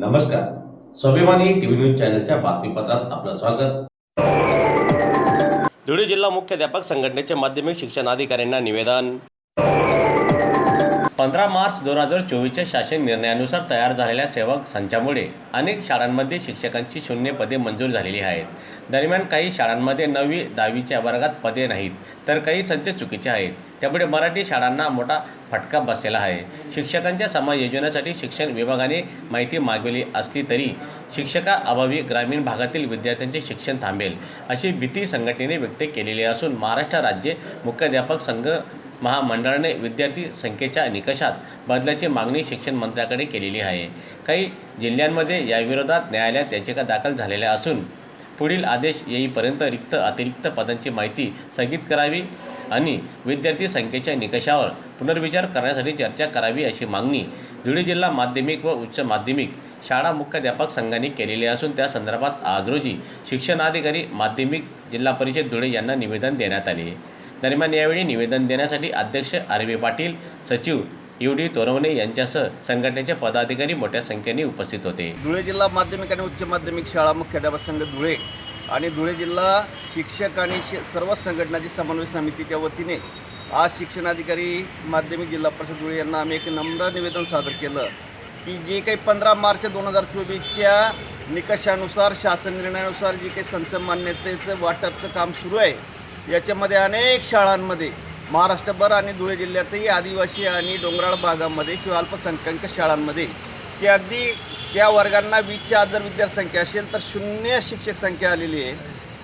नमस्कार. स्वाभिमानी TV news चॅनलच्या बातमीपत्रात आपलं स्वागत. धुळे जिल्हा मुख्याध्यापक संघटनेचे माध्यमिक शिक्षण अधिकाऱ्यांना निवेदन. पंधरा मार्च दोन हजार चोवीसच्या शासन निर्णयानुसार तयार झालेल्या सेवक संचामुळे अनेक शाळांमध्ये शिक्षकांची शून्य पदे मंजूर झालेली आहेत. दरम्यान काही शाळांमध्ये नववी दहावीच्या वर्गात पदे नाहीत तर काही संच चुकीचे आहेत. त्यामुळे मराठी शाळांना मोठा फटका बसलेला आहे. शिक्षकांच्या समायोजनासाठी शिक्षण विभागाने माहिती मागवली असली तरी शिक्षकाअभावी ग्रामीण भागातील विद्यार्थ्यांचे शिक्षण थांबेल अशी भीती संघटनेने व्यक्त केलेली असून महाराष्ट्र राज्य मुख्याध्यापक संघ महामंडळाने विद्यार्थी संख्येच्या निकषात बदलाची मागणी शिक्षण मंत्र्याकडे केलेली आहे. काही जिल्ह्यांमध्ये याविरोधात न्यायालयात याचिका दाखल झालेल्या असून पुढील आदेश येईपर्यंत रिक्त अतिरिक्त पदांची माहिती स्थगित करावी आणि विद्यार्थी संख्येच्या निकषावर पुनर्विचार करण्यासाठी चर्चा करावी अशी मागणी धुळे जिल्हा माध्यमिक व उच्च माध्यमिक शाळा मुख्याध्यापक संघाने केलेली असून त्या संदर्भात आज रोजी शिक्षणाधिकारी माध्यमिक जिल्हा परिषद धुळे यांना निवेदन देण्यात आले. दरम्यान यावेळी निवेदन देण्यासाठी अध्यक्ष आर बी पाटील सचिव यू डी तोरवणे यांच्यासह संघटनेचे पदाधिकारी मोठ्या संख्येने उपस्थित होते. धुळे जिल्हा माध्यमिक आणि उच्च माध्यमिक शाळा मुख्याध्यापक संघ धुळे आणि धुळे जिल्हा शिक्षक आणि सर्व संघटनाची समन्वय समितीच्या वतीने आज शिक्षणाधिकारी माध्यमिक जिल्हा परिषद धुळे यांना आम्ही एक नम्र निवेदन सादर केलं की जे काही पंधरा मार्च दोन हजार चोवीसच्या निकषानुसार शासन निर्णयानुसार जे काही संच मान्यतेचं वाटपचं काम सुरू आहे याच्यामध्ये अनेक शाळांमध्ये महाराष्ट्रभर आणि धुळे जिल्ह्यातही आदिवासी आणि डोंगराळ भागामध्ये किंवा अल्पसंख्याक शाळांमध्ये की अगदी त्या वर्गांना वीसच्या आत जर विद्यार्थ्यसंख्या असेल तर शून्य शिक्षक संख्या आलेली आहे.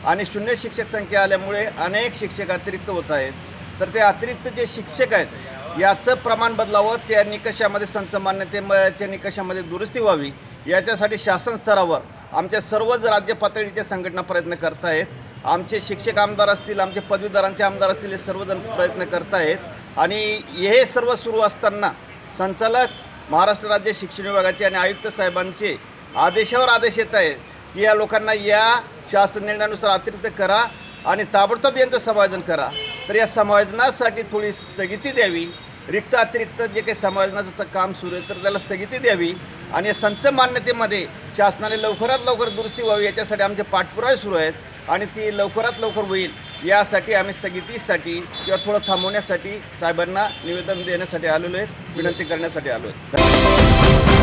आणि शून्य शिक्षक संख्या आल्यामुळे अनेक शिक्षक अतिरिक्त होत आहेत. तर ते अतिरिक्त जे शिक्षक आहेत याचं प्रमाण बदलावं त्या निकषामध्ये संच मान्यतेच्या निकषामध्ये दुरुस्ती व्हावी याच्यासाठी शासन स्तरावर आमच्या सर्वच राज्य पातळीच्या संघटना प्रयत्न करत आहेत आमचे शिक्षक आमदार असतील आमचे पदवीधरांचे आमदार असतील हे सर्वजण प्रयत्न करत आहेत आणि हे सर्व सुरू असताना संचालक महाराष्ट्र राज्य शिक्षण विभागाचे आणि आयुक्त साहेबांचे आदेशावर आदेश येत आहेत की या लोकांना या शासन निर्णयानुसार अतिरिक्त करा आणि ताबडतोब यांचं समायोजन करा. तर या समायोजनासाठी थोडी स्थगिती द्यावी. रिक्त अतिरिक्त जे काही समायोजनाचं काम सुरू आहे तर त्याला स्थगिती द्यावी. आणि या संच मान्यतेमध्ये शासनाने लवकरात लवकर दुरुस्ती व्हावी याच्यासाठी आमचे पाठपुरावे सुरू आहेत. आणि ती लवकरात लवकर होईल. यासाठी आम्ही स्थगितीसाठी किंवा थोडं थांबवण्यासाठी साहेबांना निवेदन देण्यासाठी आलेलो आहेत विनंती करण्यासाठी आलो आहेत